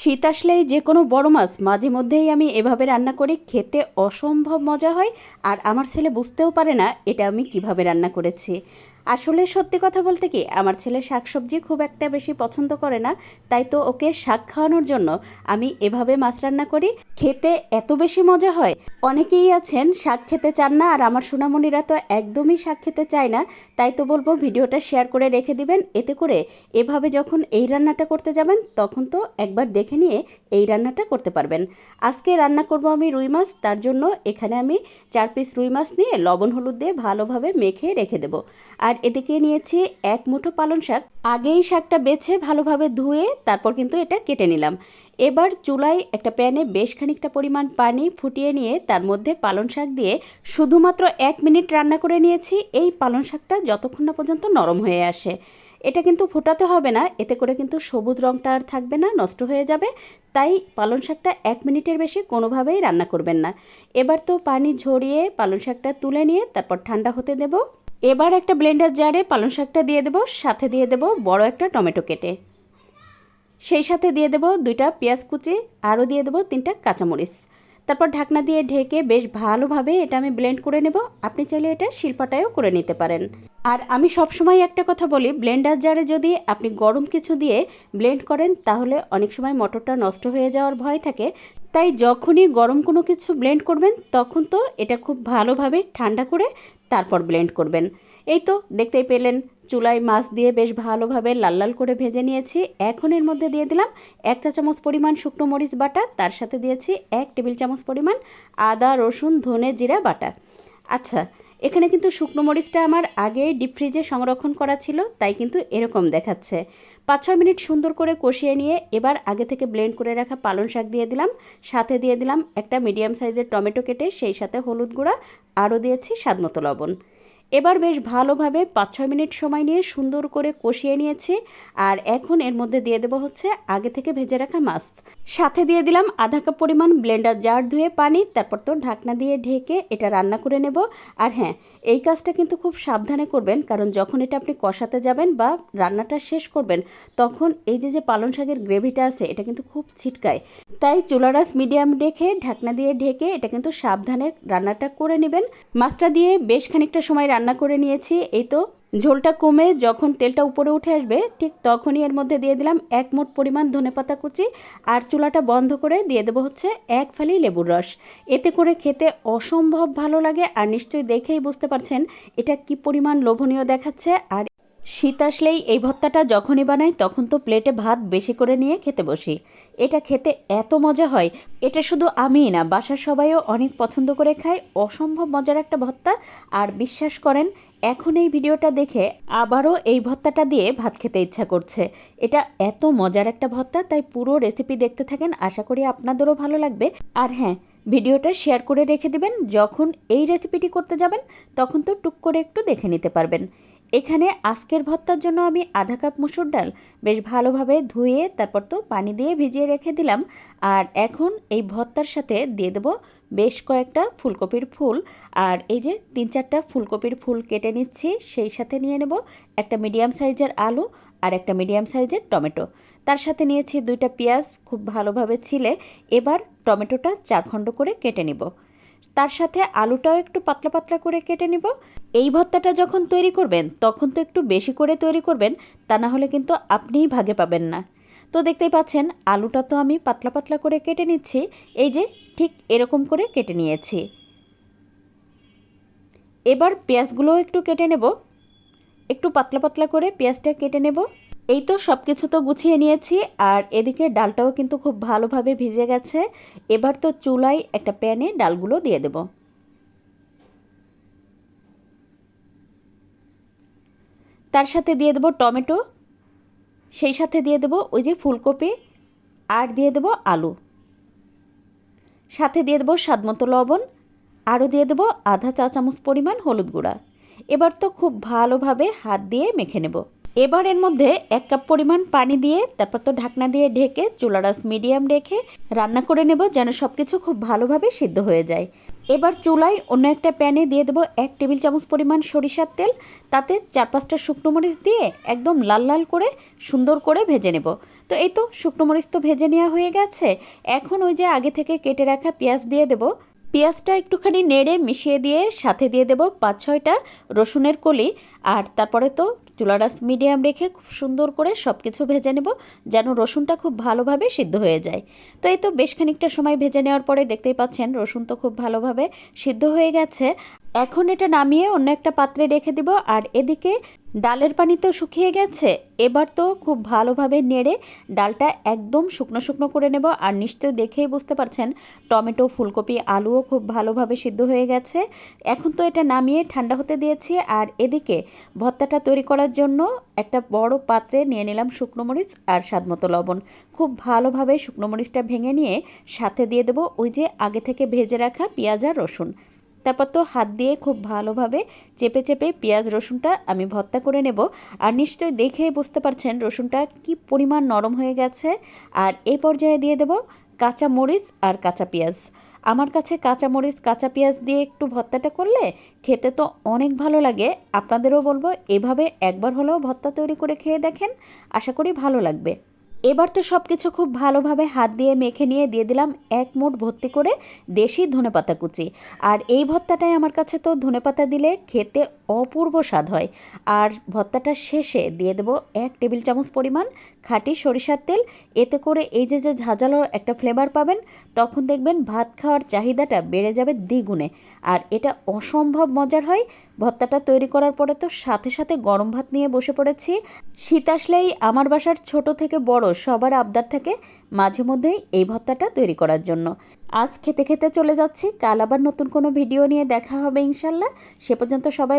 শীত আসলেই যে কোনো বড় মাছ, মাঝে মধ্যেই আমি এভাবে রান্না করি, খেতে অসম্ভব মজা হয়, আর আমার ছেলে বুঝতেও পারে না এটা আমি কীভাবে রান্না করেছি। আসলে সত্যি কথা বলতে কি, আমার ছেলে শাকসবজি খুব একটা বেশি পছন্দ করে না, তাই তো ওকে শাক খাওয়ানোর জন্য আমি এভাবে মাছ রান্না করি। খেতে এত বেশি মজা হয়। অনেকেই আছেন শাক খেতে চান না, আর আমার সোনামণিরা তো একদমই শাক খেতে চায় না, তাই তো বলব ভিডিওটা শেয়ার করে রেখে দিবেন। এতে করে এভাবে যখন এই রান্নাটা করতে যাবেন, তখন তো একবার দেখে নিয়ে এই রান্নাটা করতে পারবেন। আজকে রান্না করব আমি রুই মাছ, তার জন্য এখানে আমি চার পিস রুই মাছ নিয়ে লবণ হলুদ দিয়ে ভালোভাবে মেখে রেখে দেবো। আর এদিকে নিয়েছি এক মুঠো পালং শাক। আগেই শাকটা বেছে ভালোভাবে ধুয়ে তারপর কিন্তু এটা কেটে নিলাম। এবার চুলায় একটা প্যানে বেশ খানিকটা পরিমাণ পানি ফুটিয়ে নিয়ে তার মধ্যে পালং শাক দিয়ে শুধুমাত্র এক মিনিট রান্না করে নিয়েছি। এই পালং শাকটা যতক্ষণ না পর্যন্ত নরম হয়ে আসে। এটা কিন্তু ফোটাতে হবে না, এতে করে কিন্তু সবুজ রঙটা আর থাকবে না, নষ্ট হয়ে যাবে। তাই পালং শাকটা এক মিনিটের বেশি কোনোভাবেই রান্না করবেন না। এবার তো পানি ঝরিয়ে পালং শাকটা তুলে নিয়ে তারপর ঠান্ডা হতে দেব। এবার একটা ব্লেন্ডার জারে পালং শাকটা দিয়ে দেবো, সাথে দিয়ে দেবো বড় একটা টমেটো কেটে। সেই সাথে দিয়ে দেবো দুইটা পেঁয়াজ কুচি, আরও দিয়ে দেবো তিনটা কাঁচামরিচ। তারপর ঢাকনা দিয়ে ঢেকে বেশ ভালোভাবে এটা আমি ব্লেন্ড করে নেব। আপনি চাইলে এটা শিল্পাটায়ও করে নিতে পারেন। আর আমি সবসময় একটা কথা বলি, ব্লেন্ডার জারে যদি আপনি গরম কিছু দিয়ে ব্লেন্ড করেন, তাহলে অনেক সময় মটরটা নষ্ট হয়ে যাওয়ার ভয় থাকে। তাই যখনই গরম কোনো কিছু ব্লেন্ড করবেন, তখন তো এটা খুব ভালোভাবে ঠান্ডা করে তারপর ব্লেন্ড করবেন। এই তো দেখতেই পেলেন, চুলায় মাছ দিয়ে বেশ ভালোভাবে লাল লাল করে ভেজে নিয়েছি। এখন এর মধ্যে দিয়ে দিলাম এক চা চামচ পরিমাণ শুকনো মরিচ বাটা, তার সাথে দিয়েছি এক টেবিল চামচ পরিমাণ আদা, রসুন, ধনে জিরা বাটা। আচ্ছা এখানে কিন্তু শুকনো মরিচটা আমার আগে ডিপ ফ্রিজে সংরক্ষণ করা ছিল, তাই কিন্তু এরকম দেখাচ্ছে। পাঁচ ছয় মিনিট সুন্দর করে কষিয়ে নিয়ে এবার আগে থেকে ব্লেন্ড করে রাখা পালং শাক দিয়ে দিলাম, সাথে দিয়ে দিলাম একটা মিডিয়াম সাইজের টমেটো কেটে, সেই সাথে হলুদ গুঁড়া, আরও দিয়েছি স্বাদমতো লবণ। এবার বেশ ভালোভাবে পাঁচ ছয় মিনিট সময় নিয়ে সুন্দর করে কষিয়ে নিয়েছি আর এখন এর মধ্যে দিয়ে দেবো হচ্ছে আগে থেকে ভেজে রাখা মাছ। সাথে দিয়ে দিলাম আধা কাপ পরিমাণ ব্লেন্ডার জার ধুয়ে পানি, তারপর তো ঢাকনা দিয়ে ঢেকে এটা রান্না করে নেব। আর হ্যাঁ এই কাজটা কিন্তু খুব সাবধানে করবেন, কারণ যখন এটা আপনি কষাতে যাবেন বা রান্নাটা শেষ করবেন, তখন এই যে যে পালং শাকের গ্রেভিটা আছে, এটা কিন্তু খুব ছিটকায়। তাই চুলারাস মিডিয়াম রেখে ঢাকনা দিয়ে ঢেকে এটা কিন্তু সাবধানে রান্নাটা করে নেবেন। মাছটা দিয়ে বেশ খানিকটা সময় রান্না করে নিয়েছি, এই তো। ঝোলটা কমে যখন তেলটা উপরে উঠে আসবে, ঠিক তখনই এর মধ্যে দিয়ে দিলাম এক মোট পরিমাণ ধনেপাতা কুচি আর চুলাটা বন্ধ করে দিয়ে দেবো হচ্ছে এক ফালি লেবুর রস। এতে করে খেতে অসম্ভব ভালো লাগে আর নিশ্চয়ই দেখেই বুঝতে পারছেন এটা কি পরিমাণ লোভনীয় দেখাচ্ছে আর শীত আসলেই এই ভর্তাটা যখনই বানাই, তখন তো প্লেটে ভাত বেশি করে নিয়ে খেতে বসি। এটা খেতে এত মজা হয়। এটা শুধু আমিই না, বাসার সবাইও অনেক পছন্দ করে খায়। অসম্ভব মজার একটা ভর্তা। আর বিশ্বাস করেন, এখন এই ভিডিওটা দেখে আবারও এই ভর্তাটা দিয়ে ভাত খেতে ইচ্ছা করছে। এটা এত মজার একটা ভর্তা, তাই পুরো রেসিপি দেখতে থাকেন। আশা করি আপনাদেরও ভালো লাগবে। আর হ্যাঁ ভিডিওটা শেয়ার করে রেখে দিবেন। যখন এই রেসিপিটি করতে যাবেন, তখন তো টুক করে একটু দেখে নিতে পারবেন। এখানে আজকের ভর্তার জন্য আমি আধা কাপ মুসুর ডাল বেশ ভালোভাবে ধুয়ে তারপর তো পানি দিয়ে ভিজিয়ে রেখে দিলাম। আর এখন এই ভর্তার সাথে দিয়ে দেবো বেশ কয়েকটা ফুলকপির ফুল। আর এই যে তিন চারটা ফুলকপির ফুল কেটে নিচ্ছি, সেই সাথে নিয়ে নেব একটা মিডিয়াম সাইজের আলু আর একটা মিডিয়াম সাইজের টমেটো। তার সাথে নিয়েছি দুইটা পেঁয়াজ, খুব ভালোভাবে ছিলে। এবার টমেটোটা চার খণ্ড করে কেটে নিব। তার সাথে আলুটাও একটু পাতলা পাতলা করে কেটে নিব। এই ভর্তাটা যখন তৈরি করবেন, তখন তো একটু বেশি করে তৈরি করবেন, তা না হলে কিন্তু আপনিই ভাগে পাবেন না। তো দেখতেই পাচ্ছেন, আলুটা তো আমি পাতলা পাতলা করে কেটে নিচ্ছি, এই যে ঠিক এরকম করে কেটে নিয়েছি। এবার পেঁয়াজগুলোও একটু কেটে নেব। একটু পাতলা পাতলা করে পেঁয়াজটা কেটে নেব। এই তো সব কিছু তো গুছিয়ে নিয়েছি, আর এদিকে ডালটাও কিন্তু খুব ভালোভাবে ভিজে গেছে। এবার তো চুলায় একটা প্যানে ডালগুলো দিয়ে দেব। তার সাথে দিয়ে দেবো টমেটো, সেই সাথে দিয়ে দেবো ওই যে ফুলকপি, আর দিয়ে দেবো আলু। সাথে দিয়ে দেবো স্বাদমতো লবণ, আরও দিয়ে দেবো আধা চা চামচ পরিমাণ হলুদ গুঁড়া। এবার তো খুব ভালোভাবে হাত দিয়ে মেখে নেব। এবার এর মধ্যে এক কাপ পরিমাণ পানি দিয়ে, তারপর তো ঢাকনা দিয়ে ঢেকে চুলা চুলারাস মিডিয়াম রেখে রান্না করে নেব যেন সব কিছু খুব ভালোভাবে সিদ্ধ হয়ে যায়। এবার চুলায় অন্য একটা প্যানে দিয়ে দেবো এক টেবিল চামচ পরিমাণ সরিষার তেল। তাতে চার পাঁচটা শুকনো মরিচ দিয়ে একদম লাল লাল করে সুন্দর করে ভেজে নেব। তো এই তো শুকনো মরিচ তো ভেজে নেওয়া হয়ে গেছে। এখন ওই যে আগে থেকে কেটে রাখা পেঁয়াজ দিয়ে দেবো। পেঁয়াজটা একটুখানি নেড়ে মিশিয়ে দিয়ে সাথে দিয়ে দেবো পাঁচ ছয়টা রসুনের কলি। আর তারপরে তো চুলারাস মিডিয়াম রেখে খুব সুন্দর করে সব কিছু ভেজে নেব, যেন রসুনটা খুব ভালোভাবে সিদ্ধ হয়ে যায়। তো এই তো বেশ খানিকটা সময় ভেজে নেওয়ার পরে দেখতেই পাচ্ছেন রসুন তো খুব ভালোভাবে সিদ্ধ হয়ে গেছে। এখন এটা নামিয়ে অন্য একটা পাত্রে রেখে দিব। আর এদিকে ডালের পানি তো শুকিয়ে গেছে। এবার তো খুব ভালোভাবে নেড়ে ডালটা একদম শুকনো শুকনো করে নেব। আর নিশ্চয়ই দেখেই বুঝতে পারছেন, টমেটো, ফুলকপি, আলুও খুব ভালোভাবে সিদ্ধ হয়ে গেছে। এখন তো এটা নামিয়ে ঠান্ডা হতে দিয়েছি। আর এদিকে ভর্তাটা তৈরি করার জন্য একটা বড় পাত্রে নিয়ে নিলাম শুকনো মরিচ আর স্বাদমতো লবণ। খুব ভালোভাবে শুকনো মরিচটা ভেঙে নিয়ে সাথে দিয়ে দেবো ওই যে আগে থেকে ভেজে রাখা পেঁয়াজ আর রসুন। তারপর তো হাত দিয়ে খুব ভালোভাবে চেপে চেপে পেঁয়াজ, রসুনটা আমি ভর্তা করে নেব। আর নিশ্চয়ই দেখেই বুঝতে পারছেন রসুনটা কি পরিমাণ নরম হয়ে গেছে। আর এই পর্যায়ে দিয়ে দেব কাঁচা মরিচ আর কাঁচা পেঁয়াজ। আমার কাছে কাঁচা মরিচ, কাঁচা পেঁয়াজ দিয়ে একটু ভর্তাটা করলে খেতে তো অনেক ভালো লাগে। আপনাদেরও বলব, এভাবে একবার হলেও ভর্তা তৈরি করে খেয়ে দেখেন। আশা করি ভালো লাগবে। এবার তো সব কিছু খুব ভালোভাবে হাত দিয়ে মেখে নিয়ে দিয়ে দিলাম এক মুঠ ভর্তি করে দেশি ধনেপাতা কুচি। আর এই ভর্তাটাই আমার কাছে তো ধনেপাতা দিলে খেতে অপূর্ব স্বাদ হয়। আর ভর্তাটা শেষে দিয়ে দেবো এক টেবিল চামচ পরিমাণ খাঁটি সরিষার তেল। এতে করে এই যে যে ঝাঁঝালো একটা ফ্লেভার পাবেন, তখন দেখবেন ভাত খাওয়ার চাহিদাটা বেড়ে যাবে দ্বিগুণে। আর এটা অসম্ভব মজার হয়। ভর্তাটা তৈরি করার পরে তো সাথে সাথে গরম ভাত নিয়ে বসে পড়েছি। শীত আসলেই আমার বাসার ছোট থেকে বড় সবার আবদার থাকে মাঝে মধ্যেই এই ভর্তাটা তৈরি করার জন্য। আজ খেতে খেতে চলে যাচ্ছি। কাল আবার নতুন কোনো ভিডিও নিয়ে দেখা হবে ইনশাল্লাহ। সে পর্যন্ত সবাই